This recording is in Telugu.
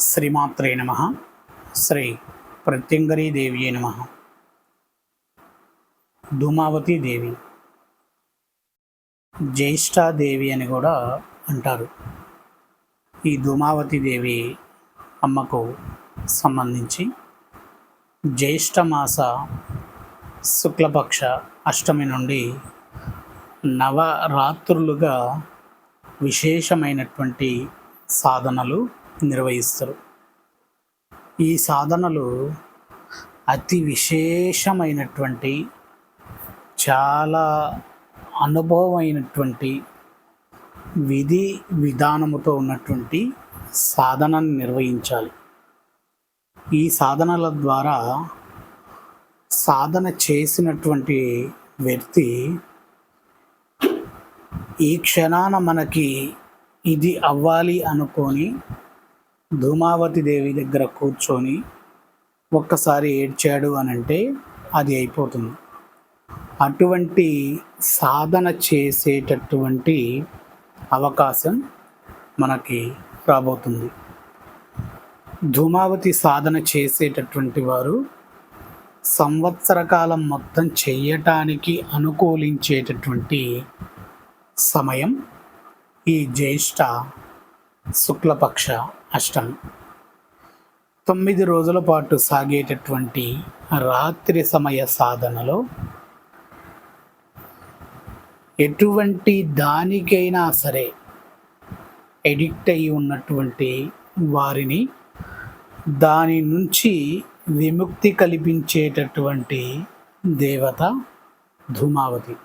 శ్రీమాత్రే నమ. శ్రీ ప్రత్యంగరీ దేవి నమ. ధూమావతి దేవి. జ్యేష్ఠాదేవి అని కూడా అంటారు. ఈ ధూమావతి దేవి అమ్మకు సంబంధించి జ్యేష్ఠమాస శుక్లపక్ష అష్టమి నుండి నవరాత్రులుగా విశేషమైనటువంటి సాధనలు నిర్వహిస్తారు. ఈ సాధనలు అతి విశేషమైనటువంటి చాలా అనుభవమైనటువంటి విధి విధానముతో ఉన్నటువంటి సాధనను నిర్వహించాలి. ఈ సాధనల ద్వారా సాధన చేసినటువంటి వ్యక్తి ఈ క్షణాన మనకి ఇది అవ్వాలి అనుకొని ధూమావతి దేవి దగ్గర కూర్చొని ఒక్కసారి ఏడ్చాడు అని అంటే అది అయిపోతుంది. అటువంటి సాధన చేసేటటువంటి అవకాశం మనకి రాబోతుంది. ధూమావతి సాధన చేసేటటువంటి వారు సంవత్సర కాలం మొత్తం చేయటానికి అనుకూలించేటటువంటి సమయం ఈ జ్యేష్ఠ శుక్లపక్ష అష్టమి తొమ్మిది రోజుల పాటు సాగేటటువంటి రాత్రి సమయ సాధనలో ఎటువంటి దానికైనా సరే ఎడిక్ట్ అయి ఉన్నటువంటి వారిని దాని నుంచి విముక్తి కల్పించేటటువంటి దేవత ధూమావతి.